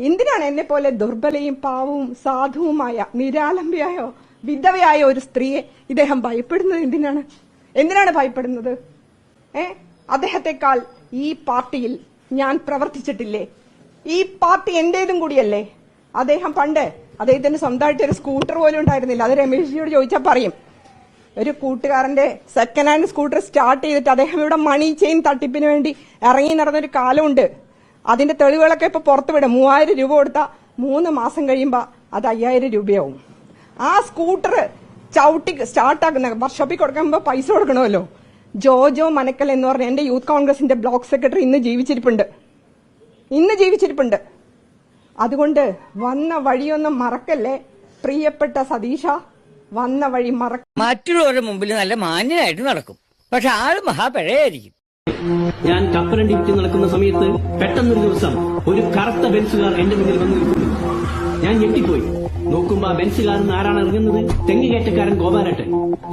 എന്തിനാണ് എന്നെ പോലെ ദുർബലയും പാവവും സാധുവുമായ നിരാലംബയായോ വിധവയായ ഒരു സ്ത്രീയെ ഇദ്ദേഹം ഭയപ്പെടുന്നത് എന്തിനാണ്? എന്തിനാണ് ഭയപ്പെടുന്നത്? ഏ? അദ്ദേഹത്തെക്കാൾ ഈ പാർട്ടിയിൽ ഞാൻ പ്രവർത്തിച്ചിട്ടില്ലേ? ഈ പാർട്ടി എന്റേതും കൂടിയല്ലേ? അദ്ദേഹം പണ്ട് അദ്ദേഹത്തിന് സ്വന്തമായിട്ട് ഒരു സ്കൂട്ടർ പോലും ഉണ്ടായിരുന്നില്ല. അത് രമേശ്ജിയോട് ചോദിച്ചാൽ പറയും. ഒരു കൂട്ടുകാരന്റെ സെക്കൻഡ് ഹാൻഡ് സ്കൂട്ടർ സ്റ്റാർട്ട് ചെയ്തിട്ട് അദ്ദേഹം ഇവിടെ മണി ചെയിൻ തട്ടിപ്പിന് വേണ്ടി ഇറങ്ങി നടന്നൊരു കാലമുണ്ട്. അതിന്റെ തെളിവുകളൊക്കെ ഇപ്പൊ പുറത്തുവിടും മൂവായിരം രൂപ കൊടുത്ത മൂന്ന് മാസം കഴിയുമ്പോൾ അത് അയ്യായിരം രൂപയാവും. ആ സ്കൂട്ടർ ചവിട്ടി സ്റ്റാർട്ടാക്കുന്ന വർക്ക്ഷോപ്പിൽ കൊടുക്കുമ്പോ പൈസ കൊടുക്കണമല്ലോ. ജോജോ മനക്കൽ എന്ന് പറഞ്ഞ എന്റെ യൂത്ത് കോൺഗ്രസിന്റെ ബ്ലോക്ക് സെക്രട്ടറി ഇന്ന് ജീവിച്ചിരിപ്പുണ്ട്. ഇന്ന് ജീവിച്ചിരിപ്പുണ്ട്. അതുകൊണ്ട് വന്ന വഴിയൊന്നും മറക്കല്ലേ? പ്രിയപ്പെട്ട സതീഷ വന്ന വഴി മറക്ക മറ്റുള്ളവരുടെ മുമ്പിൽ നല്ല മാന്യനായിട്ട് നടക്കും. പക്ഷെ ആൾ മഹാപിഴയായിരിക്കും. ഞാൻ കപ്പലണ്ടി വിറ്റ് നടക്കുന്ന സമയത്ത് പെട്ടെന്നൊരു ദിവസം ഒരു കറുത്ത ബെൻസുകാർ എന്റെ മുന്നിൽ വന്നു നിൽക്കുന്നു. ഞാൻ ഞെട്ടിപ്പോയി. നോക്കുമ്പോ ആ ബെൻസുകാരൻ ആരാണ് ഇറങ്ങുന്നത്? തെങ്ങ് കയറ്റക്കാരൻ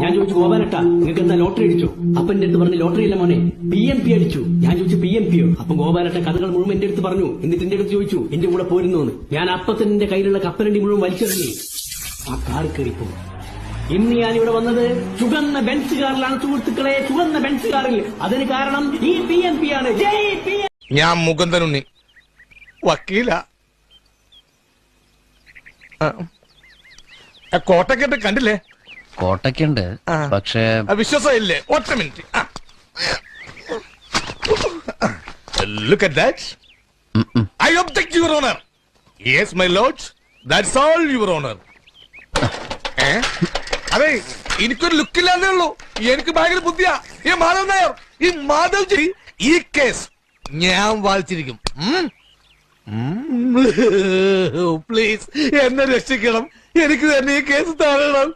ഞാൻ ചോദിച്ചു ഗോപാലട്ട നിങ്ങൾക്ക് എന്താ ലോട്ടറി അടിച്ചു? അപ്പൻ എന്റെ അടുത്ത് പറഞ്ഞു ലോട്ടറി അല്ല മോനെ പി എം പി അടിച്ചു. ഞാൻ ചോദിച്ചു പി എം പിയോ? അപ്പൊ ഗോപാലട്ട കഥകൾ മുഴുവൻ എന്റെ അടുത്ത് പറഞ്ഞു. എന്നിട്ട് എന്റെ അടുത്ത് ചോദിച്ചു എന്റെ കൂടെ പോരുന്നു ഞാൻ അപ്പത്തിന്റെ കയ്യിലുള്ള കപ്പലണ്ടി മുഴുവൻ വലിച്ചെറിഞ്ഞു. ആ കാർ കയറിപ്പോ ഇന്ന് ഞാൻ ഇവിടെ വന്നത് ചുവന്ന ബെൻസ് കാറിലാണ് സുഹൃത്തുക്കളെ. ചുവന്ന ബെൻസ് കാറിൽ അതിന് കാരണം ഈ പി എം പി ആണ്. ജയ് പി ഞാൻ മുകുന്ദനുണ്ണി. വക്കീല. കോട്ടക്കെട്ട് കണ്ടില്ലേ? കോട്ടക്കുണ്ട് പക്ഷേ വിശ്വാസമില്ലേ ഒറ്റ minute. Look at that. I object your honour yes my lords that's all your honour അതെ എനിക്കൊരു ലുക്കില്ലാന്നേ ഉള്ളൂ. എനിക്ക് ഭയങ്കര ബുദ്ധിയാ. ഈ മാധവ് നായർ ഈ മാധവ് ജി ഈ കേസ് ഞാൻ വായിച്ചിരിക്കും. പ്ലീസ് എന്നെ രക്ഷിക്കണം. എനിക്ക് തന്നെ ഈ കേസ് താഴണം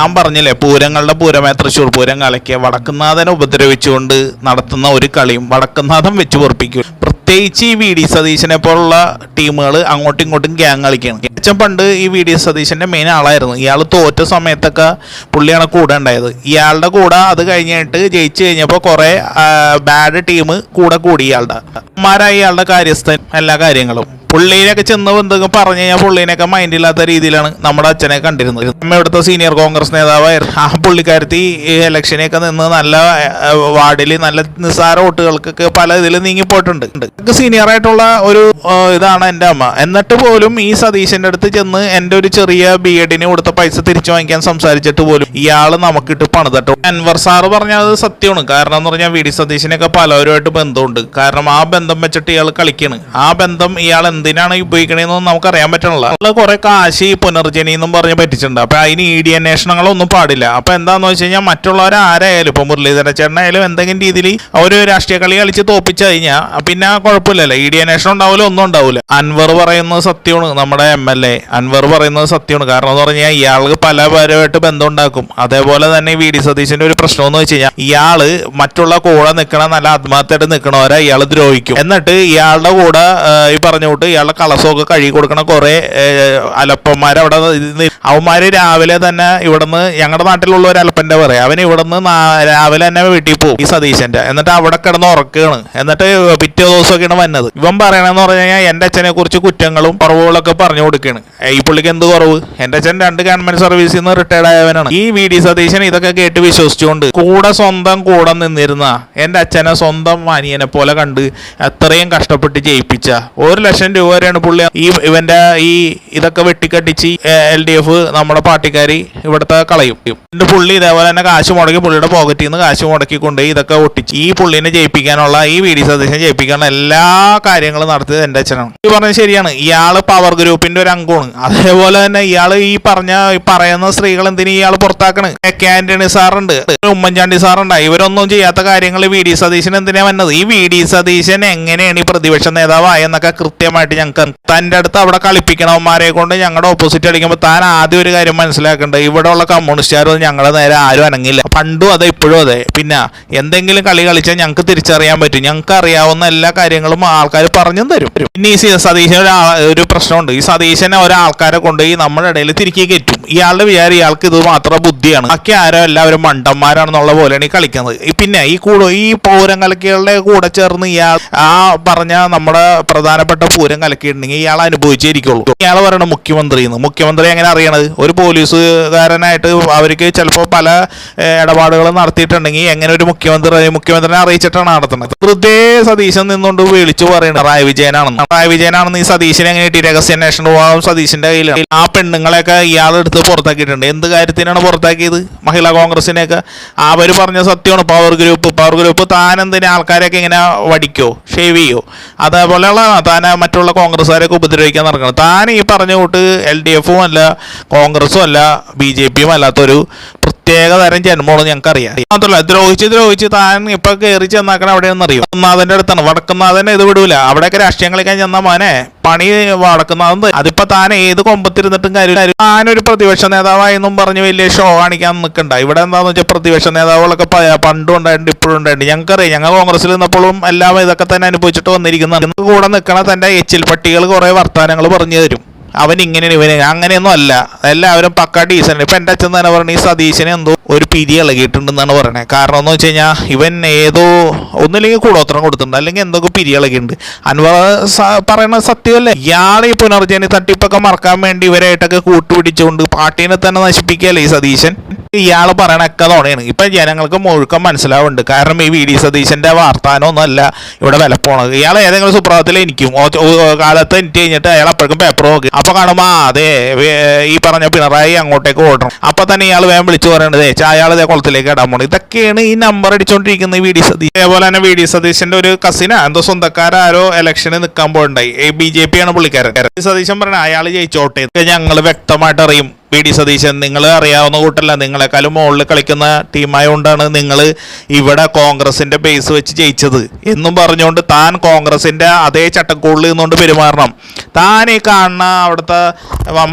ഞാൻ പറഞ്ഞില്ലേ പൂരങ്ങളുടെ പൂരമായ തൃശ്ശൂർ പൂരം കലക്കിയ വടക്കുന്നാഥനെ ഉപദ്രവിച്ചുകൊണ്ട് നടത്തുന്ന ഒരു കളിയും വടക്കുന്നാഥം വെച്ച് പൊറപ്പിക്കും പ്രത്യേകിച്ച് ഈ വി ഡി സതീശനെ പോലുള്ള ടീമുകൾ അങ്ങോട്ടും ഇങ്ങോട്ടും ഗ്യാങ് കളിക്കുകയാണ് അച്ഛൻ പണ്ട് ഈ വി ഡി സതീശന്റെ മെയിൻ ആളായിരുന്നു. ഇയാൾ തോറ്റ സമയത്തൊക്കെ പുള്ളിയാണ് കൂടെ ഉണ്ടായത്. ഇയാളുടെ കൂടെ അത് കഴിഞ്ഞിട്ട് ജയിച്ചു കഴിഞ്ഞപ്പോൾ കുറേ ബാഡ് ടീം കൂടെ കൂടി ഇയാളുടെ. മാരായി ഇയാളുടെ കാര്യസ്ഥൻ എല്ലാ കാര്യങ്ങളും. പുള്ളീനൊക്കെ ചെന്ന് എന്തൊക്കെ പറഞ്ഞു കഴിഞ്ഞാൽ പുള്ളീനൊക്കെ മൈൻഡില്ലാത്ത രീതിയിലാണ് നമ്മുടെ അച്ഛനെ കണ്ടിരുന്നത്. അമ്മ ഇവിടുത്തെ സീനിയർ കോൺഗ്രസ് നേതാവായിരുന്നു. ആ പുള്ളിക്കാരത്തി ഇലക്ഷനെയൊക്കെ നിന്ന് നല്ല വാർഡിൽ നല്ല നിസ്സാര വോട്ടുകൾക്കൊക്കെ പല ഇതിൽ നീങ്ങിപ്പോയിട്ടുണ്ട് സീനിയർ ആയിട്ടുള്ള ഒരു ഇതാണ് എന്റെ അമ്മ. എന്നിട്ട് പോലും ഈ സതീശന്റെ അടുത്ത് ചെന്ന് എന്റെ ഒരു ചെറിയ ബി എഡിന് കൊടുത്ത പൈസ തിരിച്ചു വാങ്ങിക്കാൻ സംസാരിച്ചിട്ട് പോലും ഇയാൾ നമുക്കിട്ട് പണിതട്ടു അൻവർ സാറ് പറഞ്ഞത് സത്യമാണ്. കാരണം എന്ന് പറഞ്ഞാൽ വി ഡി സതീശനൊക്കെ പലവരുമായിട്ട് ബന്ധമുണ്ട്. കാരണം ആ ബന്ധം വെച്ചിട്ട് ഇയാൾ കളിക്കാണ്. ആ ബന്ധം ഇയാൾ എന്തിനാണ് ഉപയോഗിക്കണതെന്ന് നമുക്ക് അറിയാൻ പറ്റണില്ല. അയാൾ കുറെ കാശ് പുനർജനി എന്നും പറഞ്ഞ് പറ്റിച്ചിട്ടുണ്ട്. അപ്പൊ അതിന് ഇ ഡി അന്വേഷണങ്ങളൊന്നും പാടില്ല. അപ്പൊ എന്താന്ന് വെച്ച് കഴിഞ്ഞാൽ മറ്റുള്ളവർ ആരായാലും ഇപ്പൊ മുരളീധര ചേട്ടനായാലും എന്തെങ്കിലും രീതിയിൽ ഒരു രാഷ്ട്രീയ കളി കളിച്ച് തോപ്പിച്ചു കഴിഞ്ഞാൽ പിന്നെ കുഴപ്പമില്ലല്ലോ. ഇ ഡി അന്വേഷണം ഉണ്ടാവില്ല ഒന്നും ഉണ്ടാവില്ല അൻവർ പറയുന്നത് സത്യമാണ് നമ്മുടെ എം എൽ എ. അൻവർ പറയുന്നത് സത്യമാണ്. കാരണം എന്ന് പറഞ്ഞാൽ ഇയാൾക്ക് പല പേരുമായിട്ട് ബന്ധം ഉണ്ടാക്കും അതേപോലെ തന്നെ വി ഡി സതീശന്റെ ഒരു പ്രശ്നം എന്ന് വെച്ച് കഴിഞ്ഞാൽ ഇയാൾ മറ്റുള്ള കൂടെ നിൽക്കണ നല്ല ആത്മാർത്ഥമായിട്ട് നിൽക്കണവരെ ഇയാൾ ദ്രോഹിക്കും. എന്നിട്ട് ഇയാളുടെ കൂടെ ഈ പറഞ്ഞ കൂട്ട് ഇയാളുടെ കളസമൊക്കെ കഴുകി കൊടുക്കണ കുറേ അലപ്പന്മാർ അവിടെ നിന്ന് അവന്മാര് രാവിലെ തന്നെ ഇവിടുന്ന് ഞങ്ങളുടെ നാട്ടിലുള്ള ഒരു അലപ്പന്റെ പറയാം അവൻ ഇവിടുന്ന് രാവിലെ തന്നെ വീട്ടിൽ പോകും ഈ സതീശന്റെ എന്നിട്ട് അവിടെ കിടന്ന് ഉറക്കുകയാണ് എന്നിട്ട് പിറ്റേ ദിവസമൊക്കെയാണ് വന്നത്. ഇവൻ പറയണമെന്ന് പറഞ്ഞു കഴിഞ്ഞാൽ എന്റെ അച്ഛനെ കുറിച്ച് കുറ്റങ്ങളും കുറവുകളൊക്കെ പറഞ്ഞു കൊടുക്കുകയാണ് ഈ പുള്ളിക്ക് എന്ത് കുറവ്? എന്റെ അച്ഛൻ രണ്ട് ഗവൺമെന്റ് സർവീസിൽ നിന്ന് റിട്ടയർഡ് ആയവനാണ്. ഈ വി ഡി സതീശൻ ഇതൊക്കെ കേട്ട് വിശ്വസിച്ചുകൊണ്ട് കൂടെ സ്വന്തം കൂടെ നിന്നിരുന്ന എന്റെ അച്ഛനെ സ്വന്തം അനിയനെ പോലെ കണ്ട് അത്രയും കഷ്ടപ്പെട്ട് ജയിപ്പിച്ച ഒരു ലക്ഷം രൂപ വരെയാണ് പുള്ളി. ഈ ഇവന്റെ ഈ ഇതൊക്കെ വെട്ടിക്കട്ടിച്ച് എൽ ഡി എഫ് നമ്മുടെ പാർട്ടിക്കാരി ഇവിടുത്തെ കളയും. എന്നിട്ട് പുള്ളി ഇതേപോലെ തന്നെ കാശ് മുടക്കി പുള്ളിയുടെ പോക്കറ്റിൽ നിന്ന് കാശ് മുടക്കി കൊണ്ടുപോയി ഇതൊക്കെ ഒട്ടിച്ച് ഈ പുള്ളിനെ ജയിപ്പിക്കാനുള്ള ഈ വി ഡി സതീശനെ ജയിപ്പിക്കാനുള്ള എല്ലാ കാര്യങ്ങളും നടത്തിയത് എന്റെ അച്ഛനാണ്. ഈ പറഞ്ഞത് ശരിയാണ്. ഇയാൾ പവർ ഗ്രൂപ്പിന്റെ ഒരു അംഗമാണ്. അതേപോലെ തന്നെ ഇയാൾ ഈ പറഞ്ഞ പറയുന്ന സ്ത്രീകൾ എന്തിനു ഇയാൾ പുറത്താക്കണ്? കെ ആന്റണി സാറുണ്ട്. ഉമ്മൻചാണ്ടി സാറുണ്ട്. ഇവരൊന്നും ചെയ്യാത്ത കാര്യങ്ങൾ വി ഡി സതീശൻ എന്തിനാ വന്നത്? ഈ വി ഡി സതീശൻ എങ്ങനെയാണ് ഈ പ്രതിപക്ഷ നേതാവായെന്നൊക്കെ കൃത്യമായിട്ട് ഞങ്ങൾക്ക് തന്റെ അടുത്ത് അവിടെ കളിപ്പിക്കണവന്മാരെ കൊണ്ട് ഞങ്ങളുടെ ഓപ്പോസിറ്റ് അടിക്കുമ്പോൾ താൻ ആദ്യം ഒരു കാര്യം മനസ്സിലാക്കേണ്ടത് ഇവിടെ ഉള്ള കമ്മ്യൂണിസ്റ്റുകാരൊന്നും ഞങ്ങളെ നേരെ ആരും അനങ്ങില്ല. പണ്ടും അതെ ഇപ്പോഴും അതെ. പിന്നെ എന്തെങ്കിലും കളി കളിച്ചാൽ ഞങ്ങൾക്ക് തിരിച്ചറിയാൻ പറ്റും. ഞങ്ങൾക്ക് അറിയാവുന്ന എല്ലാ കാര്യങ്ങളും ആൾക്കാർ പറഞ്ഞു തരും. പിന്നെ ഈ സതീശൻ ഒരു പ്രശ്നമുണ്ട്. ഈ സതീശനെ ഒരാൾക്കാരെ കൊണ്ട് ഈ നമ്മുടെ ഇടയിൽ തിരികെ കയറ്റും. ഇയാളുടെ വിചാരം ഇയാൾക്ക് ഇത് മാത്രം ബുദ്ധിയാണ്. ബാക്കി ആരോ എല്ലാവരും മണ്ടന്മാരാണെന്നുള്ള പോലെയാണ് ഈ കളിക്കുന്നത്. പിന്നെ ഈ കൂടെ ഈ പൗരം കലക്കികളുടെ കൂടെ ചേർന്ന് ഇയാൾ ആ പറഞ്ഞ നമ്മുടെ പ്രധാനപ്പെട്ട പൂരം പൂരം കലക്കിയിട്ടുണ്ടെങ്കിൽ ഇയാൾ അനുഭവിച്ചിരിക്കുള്ളൂ. ഇയാൾ പറയണ മുഖ്യമന്ത്രി എന്ന്. മുഖ്യമന്ത്രി എങ്ങനെ അറിയണത്? ഒരു പോലീസുകാരനായിട്ട് അവർക്ക് ചിലപ്പോൾ പല ഇടപാടുകൾ നടത്തിയിട്ടുണ്ടെങ്കിൽ എങ്ങനെ ഒരു മുഖ്യമന്ത്രി മുഖ്യമന്ത്രിനെ അറിയിച്ചിട്ടാണ് നടത്തുന്നത്? വെറുതെ സതീശൻ നിന്നുകൊണ്ട് വിളിച്ചു പറയുന്നത്. റായ വിജയനാണെന്ന്. റായ വിജയനാണെന്ന് ഈ സതീശനെ എങ്ങനെ കിട്ടി രഹസ്യാന്വേഷണ വിഭാഗം സതീശന്റെ കയ്യിലാണ് ആ പെണ്ണുങ്ങളെയൊക്കെ ഇയാളെടുത്ത് പുറത്താക്കിയിട്ടുണ്ട്. എന്ത് കാര്യത്തിനാണ് പുറത്താക്കിയത്? മഹിളാ കോൺഗ്രസിനെയൊക്കെ? അവർ പറഞ്ഞ സത്യമാണ്. പവർ ഗ്രൂപ്പ് പവർ ഗ്രൂപ്പ് താൻ എന്തിനാ ആൾക്കാരെയൊക്കെ ഇങ്ങനെ വടിക്കോ ഷേവ് ചെയ്യോ? അതേപോലെയുള്ള താൻ മറ്റുള്ള കോൺഗ്രസ്സുകാരെയൊക്കെ ഉപദ്രവിക്കാൻ നടക്കണം. താൻ ഈ പറഞ്ഞ കൂട്ട് എൽ ഡി എഫും അല്ല കോൺഗ്രസും അല്ല ബി ജെ പിയും അല്ലാത്തൊരു പ്രത്യേക തരം ജന്മമാണ് ഞങ്ങൾക്ക് അറിയാം മാത്രമല്ല ദ്രോഹിച്ച് ദ്രോഹിച്ച് താൻ ഇപ്പൊ കയറി ചെന്നാക്കണ അറിയും? ഒന്നാഥന്റെ അടുത്താണ്. വടക്കുന്നാഥനെ ഇത് വിടൂല. അവിടെയൊക്കെ രാഷ്ട്രീയം കളിക്കാൻ ചെന്ന മോനെ പണി വടക്കുന്നാഥൻ. അതിപ്പോ താൻ ഏത് കൊമ്പത്തിരുന്നിട്ടും കാര്യം താനൊരു പ്രതിപക്ഷ നേതാവായെന്നും പറഞ്ഞ് വലിയ ഷോ കാണിക്കാൻ നിൽക്കണ്ട. ഇവിടെ എന്താന്ന് വെച്ചാൽ പ്രതിപക്ഷ നേതാവുകളൊക്കെ പണ്ടും ഉണ്ടായിട്ടുണ്ട് ഇപ്പോഴും ഉണ്ടായിട്ടുണ്ട്. ഞങ്ങൾക്കറിയാം ഞങ്ങൾ കോൺഗ്രസിൽ നിന്നപ്പോഴും എല്ലാം ഇതൊക്കെ തന്നെ അനുഭവിച്ചിട്ട് വന്നിരിക്കുന്നതാണ് കൂടെ നിൽക്കണ തന്റെ എച്ചിൽ പട്ടികൾ കുറെ വർത്തമാനങ്ങൾ പറഞ്ഞു തരും. അവൻ ഇങ്ങനെ ഇവന്. അങ്ങനെയൊന്നും അല്ല. എല്ലാവരും പക്കാ ഡീസന്റ് ഇപ്പം എന്റെ അച്ഛൻ തന്നെ പറഞ്ഞു ഈ സതീശനെ എന്തോ ഒരു പിരി ഇളകിയിട്ടുണ്ടെന്നാണ് പറയണത് കാരണം എന്ന് വെച്ച് കഴിഞ്ഞാൽ ഇവൻ ഏതോ ഒന്നില്ലെങ്കിൽ കൂടോത്രം കൊടുത്തിട്ടുണ്ട്. അല്ലെങ്കിൽ എന്തൊക്കെ പിരി ഇളകിയിട്ടുണ്ട്. അൻവർ പറയണത് സത്യമല്ലേ? ഇയാളെ ഈ പുനർജനി തട്ടിപ്പൊക്കെ മറക്കാൻ വേണ്ടി ഇവരായിട്ടൊക്കെ കൂട്ടുപിടിച്ചുകൊണ്ട് പാർട്ടീനെ തന്നെ നശിപ്പിക്കുകയല്ലേ ഈ സതീശൻ? ഇയാൾ പറയണൊക്കെ തോണയാണ് ഇപ്പൊ ജനങ്ങൾക്ക് മുഴുക്കം മനസ്സിലാവുന്നുണ്ട്. കാരണം ഈ വി ഡി സതീശന്റെ വാർത്താനൊന്നും അല്ല ഇവിടെ വില പോണത്. ഇയാൾ ഏതെങ്കിലും സുപ്രഭാതത്തിൽ എനിക്കും. കാലത്ത് എനിക്ക് കഴിഞ്ഞിട്ട് അയാൾ അപ്പോഴേക്കും പേപ്പർ നോക്കി. അപ്പൊ കാണുമ്പോ അതെ ഈ പറഞ്ഞ പിണറായി അങ്ങോട്ടേക്ക് ഓടണം. അപ്പൊ തന്നെ ഇയാൾ വേഗം വിളിച്ചു പറയണത് അയാൾ ഇതേ കുളത്തിലേക്ക് ഇടാൻ പോകണം ഇതൊക്കെയാണ് ഈ നമ്പർ അടിച്ചുകൊണ്ടിരിക്കുന്ന വി ഡി സതീഷ് അതേപോലെ തന്നെ വി ഡി സതീശന്റെ ഒരു കസിനാ എന്തോ സ്വന്തക്കാരോ ഇലക്ഷന് നിൽക്കാൻ പോയിണ്ടായി ബി ജെ പി ആണ് പുള്ളിക്കാരൻ. സതീശൻ പറഞ്ഞ അയാൾ ജയിച്ചോട്ടെ. ഞങ്ങൾ വ്യക്തമായിട്ട് അറിയും. വി ഡി സതീശൻ നിങ്ങൾ അറിയാവുന്ന കൂട്ടല്ല നിങ്ങളെക്കാളും മുകളിൽ കളിക്കുന്ന ടീമായതുകൊണ്ടാണ് നിങ്ങൾ ഇവിടെ കോൺഗ്രസിന്റെ ബേസ് വെച്ച് ജയിച്ചത്. എന്നും പറഞ്ഞുകൊണ്ട് താൻ കോൺഗ്രസിന്റെ അതേ ചട്ടക്കൂടിൽ നിന്നുകൊണ്ട് പെരുമാറണം. താൻ ഈ കാണുന്ന അവിടുത്തെ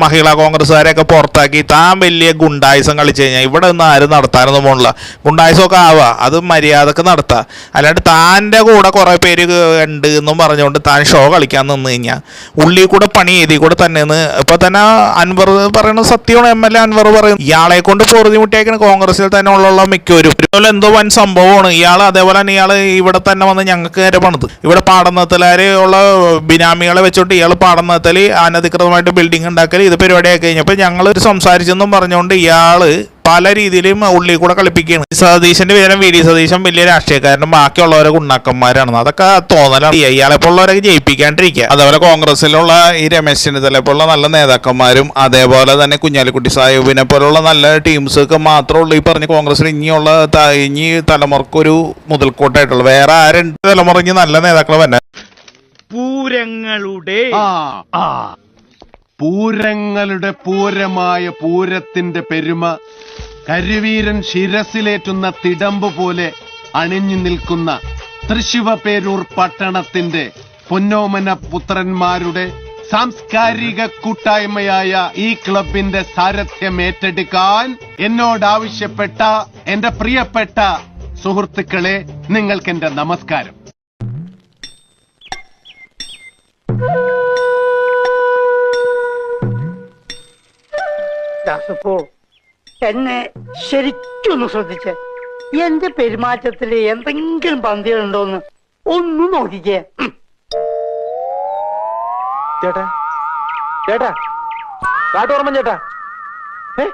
മഹിളാ കോൺഗ്രസ്സുകാരെയൊക്കെ പുറത്താക്കി താൻ വലിയ ഗുണ്ടായുസം കളിച്ചു കഴിഞ്ഞാൽ ഇവിടെ നിന്ന് ആരും നടത്താനൊന്നും പോകണില്ല ഗുണ്ടായുസമൊക്കെ ആവുക അത് മര്യാദയ്ക്ക് നടത്തുക അല്ലാണ്ട് താന്റെ കൂടെ കുറേ പേര് ഉണ്ട് എന്നും പറഞ്ഞുകൊണ്ട് താൻ ഷോ കളിക്കാൻ നിന്ന് കഴിഞ്ഞാൽ ഉള്ളിൽ കൂടെ പണി എഴുതി കൂടെ തന്നെ ഇപ്പോൾ തന്നെ അൻവർ പറയുന്ന സത്യമാണ് എം എൽ എ അൻവർ പറയും ഇയാളെ കൊണ്ട് പൊറുതി മുട്ടിയേക്കണ കോൺഗ്രസിൽ തന്നെ ഉള്ള മിക്കവരും. ഇതുപോലെ എന്തോ വൻ സംഭവമാണ്. ഇയാൾ അതേപോലെ തന്നെ ഇയാൾ ഇവിടെ തന്നെ വന്ന് ഞങ്ങൾക്ക് നേരെ പണിത്. ഇവിടെ പാടന്നത്തിലാര് ഉള്ള ബിനാമികളെ വെച്ചോണ്ട് ഇയാൾ പാടന്നത്തിൽ അനധികൃതമായിട്ട് ബിൽഡിംഗ് ഉണ്ടാക്കൽ ഇത് പരിപാടിയാക്കി കഴിഞ്ഞപ്പോൾ ഞങ്ങൾ സംസാരിച്ചെന്നും പറഞ്ഞുകൊണ്ട് ഇയാൾ പല രീതിയിലും ഉള്ളിൽ കൂടെ കളിപ്പിക്കുകയാണ്. ഈ സതീശന്റെ വിവരം വി ഡി സതീശൻ വലിയ രാഷ്ട്രീയക്കാരനും ബാക്കിയുള്ളവരെ ഉണ്ണാക്കന്മാരാണെന്ന് അതൊക്കെ തോന്നലാണ്. ഇയാളെ പോലുള്ളവരൊക്കെ ജയിപ്പിക്കാണ്ടിരിക്കുക. അതേപോലെ കോൺഗ്രസിലുള്ള ഈ രമേശ് ചെന്നിത്തല പോലുള്ള നല്ല നേതാക്കന്മാരും അതേപോലെ തന്നെ കുഞ്ഞാലിക്കുട്ടി സാഹിബിനെ പോലുള്ള നല്ല ടീംസ് ഒക്കെ മാത്രമേ ഉള്ളൂ. ഈ പറഞ്ഞ കോൺഗ്രസിൽ ഇനിയുള്ള ഇനി തലമുറക്കൊരു മുതൽക്കൂട്ടായിട്ടുള്ളൂ. വേറെ ആരും തലമുറ ഇനി നല്ല നേതാക്കൾ തന്നെ പൂരങ്ങളുടെ ആ. പൂരങ്ങളുടെ പൂരമായ പൂരത്തിന്റെ പെരുമ കരുവീരൻ ശിരസിലേറ്റുന്ന തിടമ്പ് പോലെ അണിഞ്ഞു നിൽക്കുന്ന തൃശിവപേരൂർ പട്ടണത്തിന്റെ പൊന്നോമന പുത്രന്മാരുടെ സാംസ്കാരിക കൂട്ടായ്മയായ ഈ ക്ലബിന്റെ സാരഥ്യം ഏറ്റെടുക്കാൻ എന്നോട് ആവശ്യപ്പെട്ട എന്റെ പ്രിയപ്പെട്ട സുഹൃത്തുക്കളെ നിങ്ങൾക്ക് എന്റെ നമസ്കാരം ദാസപ്പോ എന്നെ ശരിക്കൊന്ന് ശ്രദ്ധിച്ച്. എന്റെ പെരുമാറ്റത്തിൽ എന്തെങ്കിലും പന്തികളുണ്ടോന്ന് ഒന്ന് നോക്കിക്കേ. ചേട്ടാ ചേട്ടാ കാട്ടോർമ്മ ചേട്ടാ. ഏ?